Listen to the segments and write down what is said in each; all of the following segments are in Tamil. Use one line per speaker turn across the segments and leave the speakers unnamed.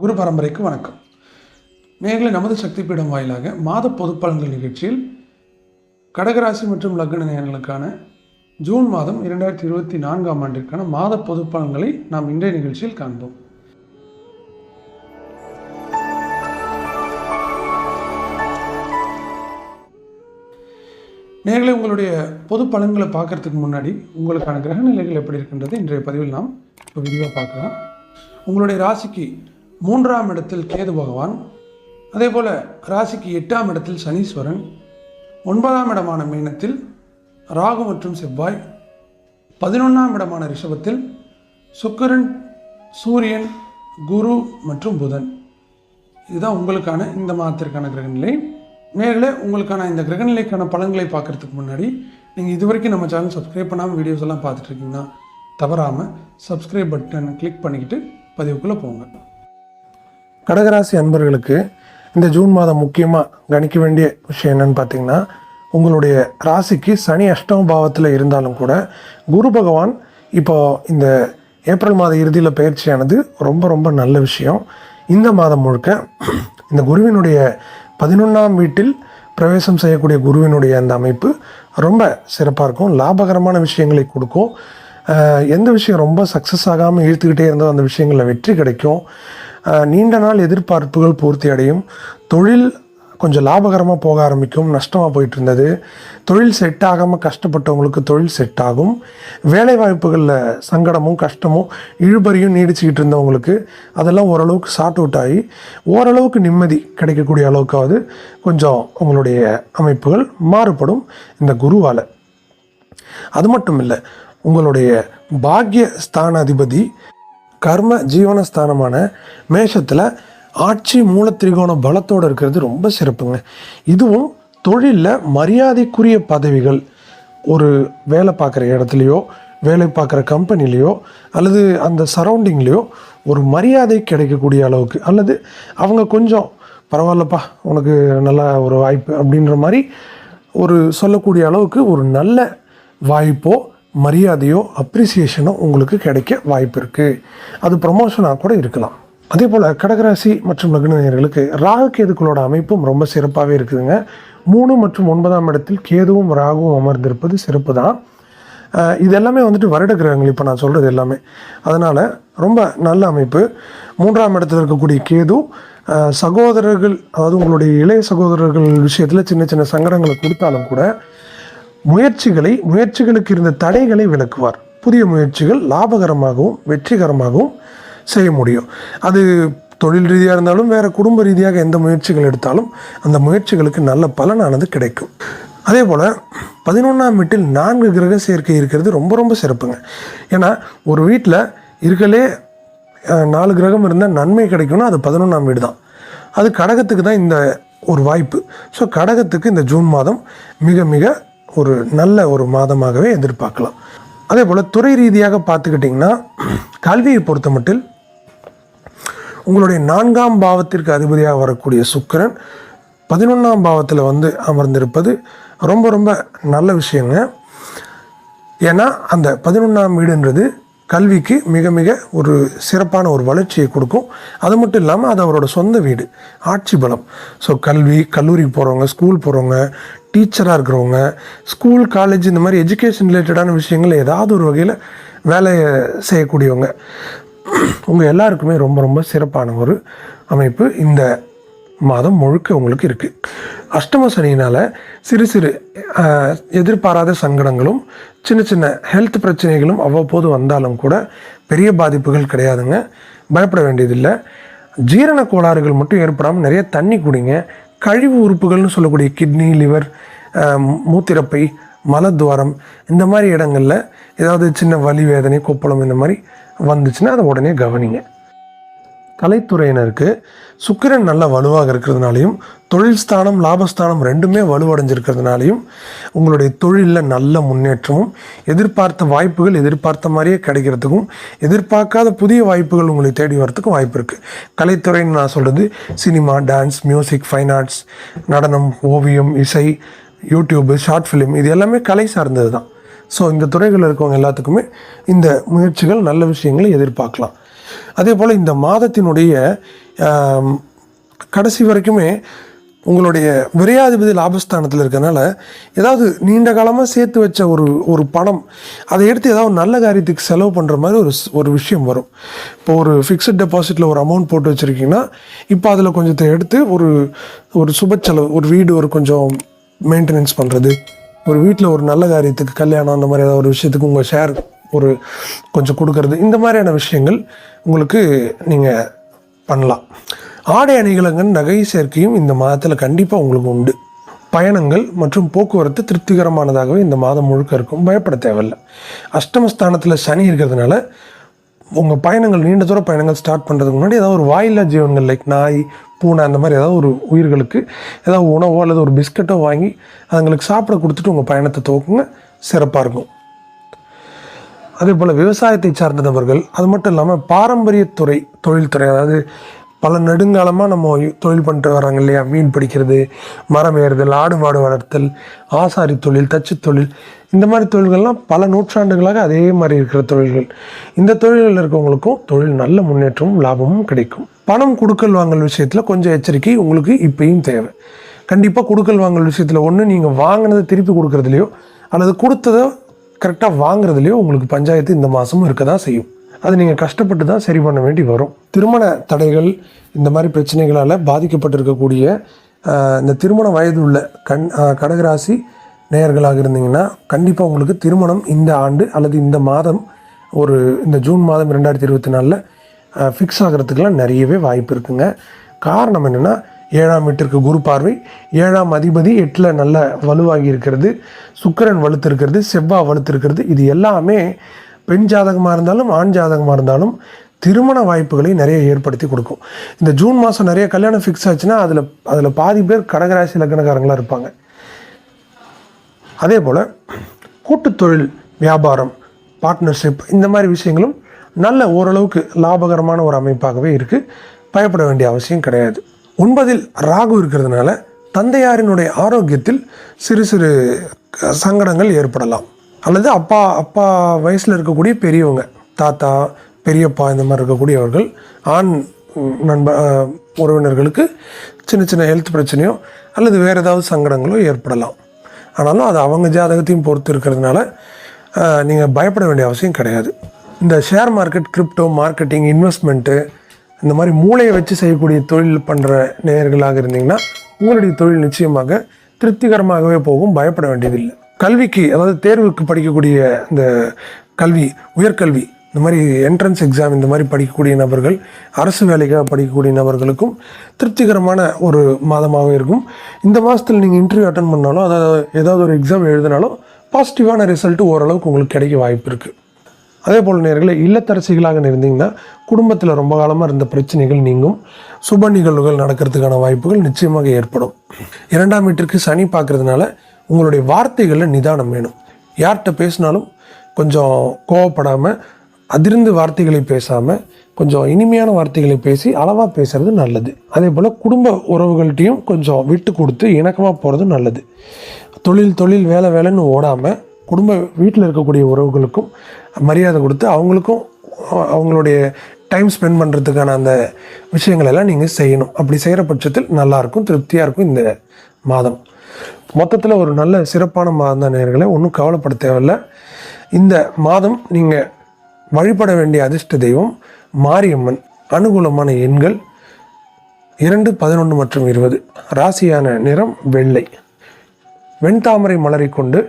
குரு பரம்பரைக்கு வணக்கம். நேர்களை நமது சக்தி பீடம் வாயிலாக மாத பொதுப்பலன்கள் நிகழ்ச்சியில் கடகராசி மற்றும் லக்ன நேர்களுக்கான ஜூன் மாதம் இரண்டாயிரத்தி இருபத்தி நான்காம் ஆண்டிற்கான மாத பொதுப்பலன்களை நாம் இன்றைய நிகழ்ச்சியில் காண்போம். நேர்களை உங்களுடைய பொது பலன்களை பார்க்கறதுக்கு முன்னாடி உங்களுக்கான கிரக நிலைகள் எப்படி இருக்கின்றது இன்றைய பதிவில் நாம் இப்போ விரிவாக பார்க்கலாம். உங்களுடைய ராசிக்கு மூன்றாம் இடத்தில் கேது பகவான் அதே போல் ராசிக்கு எட்டாம் இடத்தில் சனீஸ்வரன் ஒன்பதாம் இடமான மீனத்தில் ராகு மற்றும் செவ்வாய் பதினொன்றாம் இடமான ரிஷபத்தில் சுக்கரன் சூரியன் குரு மற்றும் புதன். இதுதான் உங்களுக்கான இந்த மாதத்திற்கான கிரகநிலை. நேரில் உங்களுக்கான இந்த கிரகநிலைக்கான பலன்களை பார்க்கறதுக்கு முன்னாடி நீங்கள் இது வரைக்கும் நம்ம சேனல் சப்ஸ்கிரைப் பண்ணாமல் வீடியோஸ் எல்லாம் பார்த்துட்ருக்கீங்கன்னா தவறாமல் சப்ஸ்கிரைப் பட்டனை கிளிக் பண்ணிக்கிட்டு பதிவுக்குள்ளே போங்க. கடகராசி அன்பர்களுக்கு இந்த ஜூன் மாதம் முக்கியமாக கணிக்க வேண்டிய விஷயம் என்னென்னு பார்த்தீங்கன்னா உங்களுடைய ராசிக்கு சனி அஷ்டம பாவத்தில் இருந்தாலும் கூட குரு பகவான் இப்போ இந்த ஏப்ரல் மாத இறுதியில் பயிற்சியானது ரொம்ப ரொம்ப நல்ல விஷயம். இந்த மாதம் முழுக்க இந்த குருவினுடைய பதினொன்றாம் வீட்டில் பிரவேசம் செய்யக்கூடிய குருவினுடைய அந்த அமைப்பு ரொம்ப சிறப்பாக இருக்கும். லாபகரமான விஷயங்களை கொடுக்கும். எந்த விஷயம் ரொம்ப சக்ஸஸ் ஆகாமல் இழுத்துக்கிட்டே இருந்தோ அந்த விஷயங்களில் வெற்றி கிடைக்கும். நீண்ட நாள் எதிர்பார்ப்புகள் பூர்த்தி அடையும் தொழில் கொஞ்சம் லாபகரமாக போக ஆரம்பிக்கும் நஷ்டமாக போயிட்டு இருந்தது தொழில் செட் ஆகாமல் கஷ்டப்பட்டவங்களுக்கு தொழில் செட் ஆகும். வேலை வாய்ப்புகளில் சங்கடமும் கஷ்டமும் இழுபறியும் நீடிச்சுக்கிட்டு இருந்தவங்களுக்கு அதெல்லாம் ஓரளவுக்கு சார்ட் அவுட் ஆகி ஓரளவுக்கு நிம்மதி கிடைக்கக்கூடிய அளவுக்காவது கொஞ்சம் உங்களுடைய அமைப்புகள் மாறுபடும் இந்த குருவால். அது மட்டும் இல்லை உங்களுடைய பாக்ய ஸ்தானாதிபதி கர்ம ஜீவனஸ்தானமான மேஷத்தில் ஆட்சி மூலத்திரிகோண பலத்தோடு இருக்கிறது ரொம்ப சிறப்புங்க. இதுவும் தொழிலில் மரியாதைக்குரிய பதவிகள் ஒரு வேலை பார்க்குற இடத்துலையோ வேலை பார்க்குற கம்பெனிலேயோ அல்லது அந்த சரௌண்டிங்லேயோ ஒரு மரியாதை கிடைக்கக்கூடிய அளவுக்கு அல்லது அவங்க கொஞ்சம் பரவாயில்லப்பா உனக்கு நல்ல ஒரு வாய்ப்பு அப்படின்ற மாதிரி ஒரு சொல்லக்கூடிய அளவுக்கு ஒரு நல்ல வாய்ப்போ மரியாதையோ அப்ரிசியேஷனோ உங்களுக்கு கிடைக்க வாய்ப்பு இருக்குது அது ப்ரொமோஷனாக கூட இருக்கலாம். அதே போல் கடகராசி மற்றும் லக்னநேயர்களுக்கு ராகு கேதுக்களோட அமைப்பும் ரொம்ப சிறப்பாகவே இருக்குதுங்க. மூணு மற்றும் ஒன்பதாம் இடத்தில் கேதுவும் ராகுவும் அமர்ந்திருப்பது சிறப்பு தான் இது எல்லாமே வந்துட்டு வருட கிரகங்கள். இப்போ நான் சொல்கிறது எல்லாமே. அதனால் ரொம்ப நல்ல அமைப்பு. மூன்றாம் இடத்துல இருக்கக்கூடிய கேது சகோதரர்கள் அதாவது உங்களுடைய இளைய சகோதரர்கள் விஷயத்தில் சின்ன சின்ன சங்கடங்களை கொடுத்தாலும் கூட முயற்சிகளை முயற்சிகளுக்கு இருந்த தடைகளை விளக்குவார். புதிய முயற்சிகள் லாபகரமாகவும் வெற்றிகரமாகவும் செய்ய முடியும். அது தொழில் ரீதியாக இருந்தாலும் வேறு குடும்ப ரீதியாக எந்த முயற்சிகள் எடுத்தாலும் அந்த முயற்சிகளுக்கு நல்ல பலனானது கிடைக்கும். அதே போல் பதினொன்றாம் வீட்டில் நான்கு கிரக சேர்க்கை இருக்கிறது ரொம்ப ரொம்ப சிறப்புங்க. ஏன்னா ஒரு வீட்டில் இருக்கலே நாலு கிரகம் இருந்தால் நன்மை கிடைக்கும்னா அது பதினொன்றாம் வீடு தான். அது கடகத்துக்கு தான் இந்த ஒரு வாய்ப்பு. ஸோ கடகத்துக்கு இந்த ஜூன் மாதம் மிக மிக ஒரு நல்ல ஒரு மாதமாகவே எதிர்பார்க்கலாம். அதே போல் துறை ரீதியாக பார்த்துக்கிட்டிங்கன்னா கல்வியை பொறுத்த மட்டில் உங்களுடைய நான்காம் பாவத்திற்கு அதிபதியாக வரக்கூடிய சுக்கிரன் பதினொன்றாம் பாவத்தில் வந்து அமர்ந்திருப்பது ரொம்ப ரொம்ப நல்ல விஷயங்க. ஏன்னா அந்த பதினொன்றாம் வீடுன்றது கல்விக்கு மிக மிக ஒரு சிறப்பான ஒரு வளர்ச்சியை கொடுக்கும். அது மட்டும் இல்லாமல் அது அவரோட சொந்த வீடு ஆட்சி பலம். ஸோ கல்வி கல்லூரிக்கு போகிறவங்க ஸ்கூல் போகிறவங்க டீச்சராக இருக்கிறவங்க ஸ்கூல் காலேஜ் இந்த மாதிரி எஜுகேஷன் ரிலேட்டடான விஷயங்கள் ஏதாவது ஒரு வகையில் வேலையை செய்யக்கூடியவங்க. உங்கள் எல்லாருக்குமே ரொம்ப ரொம்ப சிறப்பான ஒரு அமைப்பு இந்த மாதம் முழுக்க உங்களுக்கு இருக்குது அஷ்டம சனியினால் சிறு சிறு எதிர்பாராத சங்கடங்களும் சின்ன சின்ன ஹெல்த் பிரச்சனைகளும் அவ்வப்போது வந்தாலும் கூட பெரிய பாதிப்புகள் கிடையாதுங்க. பயப்பட வேண்டியதில்லை. ஜீரண கோளாறுகள் மட்டும் ஏற்படாமல் நிறைய தண்ணி குடிங்க. கழிவு உறுப்புகள்னு சொல்லக்கூடிய கிட்னி லிவர் மூத்திரப்பை மலத்வாரம் இந்த மாதிரி இடங்களில் ஏதாவது சின்ன வலி வேதனை கொப்பளம் இந்த மாதிரி வந்துச்சுன்னா அதை உடனே கவனிங்க. கலைத்துறையினருக்கு சுக்கிரன் நல்ல வலுவாக இருக்கிறதுனாலையும் தொழில் ஸ்தானம் லாபஸ்தானம் ரெண்டுமே வலுவடைஞ்சிருக்கிறதுனாலையும் உங்களுடைய தொழிலில் நல்ல முன்னேற்றமும் எதிர்பார்த்த வாய்ப்புகள் எதிர்பார்த்த மாதிரியே கிடைக்கிறதுக்கும் எதிர்பார்க்காத புதிய வாய்ப்புகள் உங்களை தேடி வரத்துக்கும் வாய்ப்பு இருக்குது கலைத்துறைன்னு நான் சொல்கிறது cinema dance music fine arts நடனம் ஓவியம் இசை யூடியூப்பு ஷார்ட் ஃபிலிம் இது எல்லாமே கலை சார்ந்தது தான் ஸோ இந்த துறைகளில் இருக்கவங்க எல்லாத்துக்குமே இந்த முயற்சிகள் நல்ல விஷயங்களை எதிர்பார்க்கலாம்.
அதே போல் இந்த மாதத்தினுடைய கடைசி வரைக்குமே உங்களுடைய விரையாதிபதி லாபஸ்தானத்தில் இருக்கறனால ஏதாவது நீண்ட காலமாக சேர்த்து வச்ச ஒரு ஒரு பணம் அதை எடுத்து ஏதாவது ஒரு நல்ல காரியத்துக்கு செலவு பண்ணுற மாதிரி ஒரு ஒரு விஷயம் வரும். இப்போ ஒரு ஃபிக்ஸட் டெபாசிட்டில் ஒரு அமௌண்ட் போட்டு வச்சுருக்கீங்கன்னா இப்போ அதில் கொஞ்சத்தை எடுத்து ஒரு ஒரு சுப செலவு ஒரு வீடு ஒரு கொஞ்சம் மெயின்டெனன்ஸ் பண்ணுறது ஒரு வீட்டில் ஒரு நல்ல காரியத்துக்கு கல்யாணம் அந்த மாதிரி ஏதாவது ஒரு விஷயத்துக்கு உங்கள் ஷேர் ஒரு கொஞ்சம் கொடுக்கறது இந்த மாதிரியான விஷயங்கள் உங்களுக்கு நீங்கள் பண்ணலாம். ஆடை அணிகலங்கள் நகை சேர்க்கையும் இந்த மாதத்தில் கண்டிப்பாக உங்களுக்கு உண்டு. பயணங்கள் மற்றும் போக்குவரத்து திருப்திகரமானதாகவே இந்த மாதம் முழுக்க இருக்கும். பயப்பட தேவையில்லை. அஷ்டமஸ்தானத்தில் சனி இருக்கிறதுனால உங்கள் பயணங்கள் நீண்ட தூர பயணங்கள் ஸ்டார்ட் பண்ணுறதுக்கு முன்னாடி ஏதாவது ஒரு வாயில்லா ஜீவன்கள் லைக் நாய் பூனை அந்த மாதிரி ஏதாவது ஒரு உயிர்களுக்கு ஏதாவது உணவோ அல்லது ஒரு பிஸ்கட்டோ வாங்கி அதுங்களுக்கு சாப்பிட கொடுத்துட்டு உங்கள் பயணத்தை துவக்குங்க. சிறப்பாக இருக்கும். அதே போல் விவசாயத்தை சார்ந்த நபர்கள் அது மட்டும் இல்லாமல் பாரம்பரியத்துறை தொழில்துறை அதாவது பல நெடுங்காலமாக நம்ம தொழில் பண்ணிட்டு வராங்க இல்லையா? மீன் பிடிக்கிறது மரம் ஏறுதல் ஆடு மாடு வளர்த்தல் ஆசாரி தொழில் தச்சு தொழில் இந்த மாதிரி தொழில்கள்லாம் பல நூற்றாண்டுகளாக அதே மாதிரி இருக்கிற தொழில்கள். இந்த தொழில்களில் இருக்கவங்களுக்கும் தொழில் நல்ல முன்னேற்றமும் லாபமும் கிடைக்கும். பணம் கொடுக்கல் வாங்கல் விஷயத்தில் கொஞ்சம் எச்சரிக்கை உங்களுக்கு இப்பயும் தேவை. கண்டிப்பாக கொடுக்கல் வாங்கல் விஷயத்தில் ஒன்று நீங்கள் வாங்கினதை திருப்பி கொடுக்குறதுலையோ அல்லது கொடுத்ததை கரெக்டாக வாங்குறதுலையோ உங்களுக்கு பஞ்சாயத்து இந்த மாதமும் இருக்க தான் செய்யும். அது நீங்கள் கஷ்டப்பட்டு தான் சரி பண்ண வேண்டி வரும். திருமண தடைகள் இந்த மாதிரி பிரச்சனைகளால் பாதிக்கப்பட்டிருக்கக்கூடிய இந்த திருமண வயது உள்ள கண் கடகராசி நேயர்களாக இருந்தீங்கன்னா கண்டிப்பாக உங்களுக்கு திருமணம் இந்த ஆண்டு அல்லது இந்த மாதம் ஒரு இந்த ஜூன் மாதம் ரெண்டாயிரத்தி இருபத்தி நாலில் ஃபிக்ஸ் ஆகிறதுக்கெலாம் நிறையவே வாய்ப்பு இருக்குங்க. காரணம் என்னென்னா ஏழாம் வீட்டிற்கு குரு பார்வை. ஏழாம் அதிபதி எட்டில் நல்ல வலுவாகி இருக்கிறது. சுக்கிரன் வலுத்திருக்கிறது செவ்வாய் வலுத்து இருக்கிறது இது எல்லாமே பெண் ஜாதகமாக இருந்தாலும் ஆண் ஜாதகமாக இருந்தாலும் திருமண வாய்ப்புகளை நிறைய ஏற்படுத்தி கொடுக்கும். இந்த ஜூன் மாதம் நிறைய கல்யாணம் ஃபிக்ஸ் ஆச்சுன்னா அதில் அதில் பாதி பேர் கடகராசி லக்னக்காரங்களாக இருப்பாங்க. அதே போல் கூட்டுத்தொழில் வியாபாரம் பார்ட்னர்ஷிப் இந்த மாதிரி விஷயங்களும் நல்ல ஓரளவுக்கு லாபகரமான ஒரு அமைப்பாகவே இருக்குது பயப்பட வேண்டிய அவசியம் கிடையாது. ஒன்பதில் ராகு இருக்கிறதுனால தந்தையாரினுடைய ஆரோக்கியத்தில் சிறு சிறு சங்கடங்கள் ஏற்படலாம். அல்லது அப்பா அப்பா வயசில் இருக்கக்கூடிய பெரியவங்க தாத்தா பெரியப்பா இந்த மாதிரி இருக்கக்கூடியவர்கள் ஆண் நண்ப உறவினர்களுக்கு சின்ன சின்ன ஹெல்த் பிரச்சனையோ அல்லது வேறு ஏதாவது சங்கடங்களோ ஏற்படலாம். ஆனாலும் அது அவங்க ஜாதகத்தையும் பொறுத்து இருக்கிறதுனால நீங்கள் பயப்பட வேண்டிய அவசியம் கிடையாது. இந்த share market crypto marketing investment இந்த மாதிரி மூளையை வச்சு செய்யக்கூடிய தொழில் பண்ணுற நேயர்களாக இருந்தீங்கன்னா உங்களுடைய தொழில் நிச்சயமாக திருப்திகரமாகவே போகும் பயப்பட வேண்டியதில்லை. கல்விக்கு அதாவது தேர்வுக்கு படிக்கக்கூடிய இந்த கல்வி உயர்கல்வி இந்த மாதிரி என்ட்ரன்ஸ் எக்ஸாம் இந்த மாதிரி படிக்கக்கூடிய நபர்கள் அரசு வேலைக்காக படிக்கக்கூடிய நபர்களுக்கும் திருப்திகரமான ஒரு மாதமாக இருக்கும். இந்த மாதத்தில் நீங்கள் இன்டர்வியூ அட்டன் பண்ணாலும் அதாவது ஏதாவது ஒரு எக்ஸாம் எழுதினாலும் பாசிட்டிவான ரிசல்ட்டு ஓரளவுக்கு உங்களுக்கு கிடைக்க வாய்ப்பு இருக்குது அதே போல் நேர்களை இல்லத்தரசிகளாக இருந்தீங்கன்னா குடும்பத்தில் ரொம்ப காலமாக இருந்த பிரச்சனைகள் நீங்கும். சுப நிகழ்வுகள் நடக்கிறதுக்கான வாய்ப்புகள் நிச்சயமாக ஏற்படும். இரண்டாம் வீட்டிற்கு சனி பார்க்கறதுனால உங்களுடைய வார்த்தைகளில் நிதானம் வேணும். யார்கிட்ட பேசினாலும் கொஞ்சம் கோவப்படாமல் அதிர்ந்து வார்த்தைகளை பேசாமல் கொஞ்சம் இனிமையான வார்த்தைகளை பேசி அளவாக பேசுகிறது நல்லது. அதே போல் குடும்ப உறவுகள்கிட்டையும் கொஞ்சம் விட்டு கொடுத்து இணக்கமாக போகிறது நல்லது. தொழில் தொழில் வேலை வேலைன்னு ஓடாமல் குடும்ப வீட்டில் இருக்கக்கூடிய உறவுகளுக்கும் மரியாதை கொடுத்து அவங்களுக்கும் அவங்களுடைய டைம் ஸ்பெண்ட் பண்ணுறதுக்கான அந்த விஷயங்கள் எல்லாம் நீங்கள் செய்யணும். அப்படி செய்கிற பட்சத்தில் நல்லாயிருக்கும் திருப்தியாக இருக்கும் இந்த மாதம். மொத்தத்தில் ஒரு நல்ல சிறப்பான மாதம் தான் நேர்களை. ஒன்றும் கவலைப்பட தேவையில்ல. இந்த மாதம் நீங்கள் வழிபட வேண்டிய அதிர்ஷ்ட தெய்வம் மாரியம்மன் அனுகூலமான எண்கள் இரண்டு பதினொன்று மற்றும் இருபது. ராசியான நிறம் வெள்ளை. வெண்தாமரை மலரை கொண்டு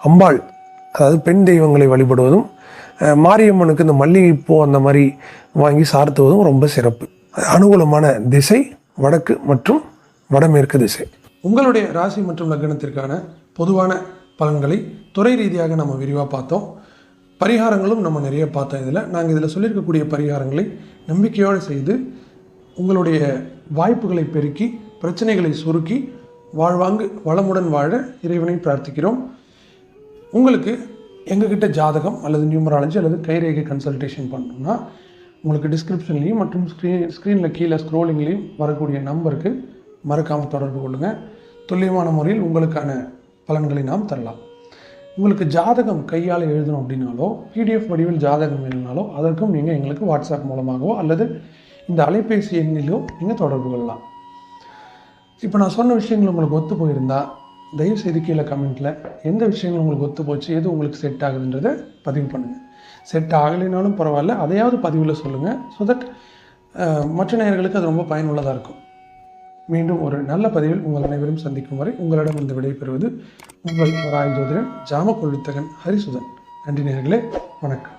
அம்பாள் அதாவது பெண் தெய்வங்களை வழிபடுவதும் மாரியம்மனுக்கு இந்த மல்லிகைப்பூ அந்த மாதிரி வாங்கி சார்த்துவதும் ரொம்ப சிறப்பு. அனுகூலமான திசை வடக்கு மற்றும் வடமேற்கு திசை.
உங்களுடைய ராசி மற்றும் லக்னத்திற்கான பொதுவான பலன்களை துறை ரீதியாக நம்ம விரிவாக பார்த்தோம். பரிகாரங்களும் நம்ம நிறைய பார்த்தோம் இதில். நாங்கள் இதில் சொல்லியிருக்கக்கூடிய பரிகாரங்களை நம்பிக்கையோடு செய்து உங்களுடைய வாய்ப்புகளை பெருக்கி பிரச்சனைகளை சுருக்கி வாழ்வாங்கு வளமுடன் வாழ இறைவனை பிரார்த்திக்கிறோம். உங்களுக்கு எங்ககிட்ட ஜாதகம் அல்லது நியூமராலஜி அல்லது கைரேகை கன்சல்டேஷன் பண்ணணும்னா உங்களுக்கு டிஸ்கிரிப்ஷன்லேயும் மற்றும் ஸ்க்ரீன் ஸ்க்ரீனில் கீழே ஸ்க்ரோலிங்லேயும் வரக்கூடிய நம்பருக்கு மறக்காமல் தொடர்பு கொள்ளுங்கள் துல்லியமான முறையில் உங்களுக்கான பலன்களை நாம் தரலாம். உங்களுக்கு ஜாதகம் கையால் எழுதணும் அப்படின்னாலோ பிடிஎஃப் வடிவில் ஜாதகம் வேணும்னாலோ அதற்கும் நீங்கள் எங்களுக்கு வாட்ஸ்அப் மூலமாகவோ அல்லது இந்த அலைபேசி எண்ணிலோ நீங்கள் தொடர்பு கொள்ளலாம். இப்போ நான் சொன்ன விஷயங்கள் உங்களுக்கு ஒத்து போயிருந்தால் தயவு செய்து கீழே கமெண்ட்டில் எந்த விஷயங்கள் உங்களுக்கு ஒத்து போச்சு எது உங்களுக்கு செட் ஆகுதுன்றதை பதிவு பண்ணுங்கள் செட் ஆகலைனாலும் பரவாயில்ல அதையாவது பதிவில் சொல்லுங்கள் ஸோ தட் மற்ற நேயர்களுக்கு அது ரொம்ப பயனுள்ளதாக இருக்கும். மீண்டும் ஒரு நல்ல பதிவில் உங்கள் அனைவரும் சந்திக்கும் வரை உங்களிடம் இந்த விடைபெறுவது உங்கள் ராய் ஜோதிடன் ஜாம கொள்ளித்தகன் ஹரிசுதன். நன்றி நேர்களே வணக்கம்.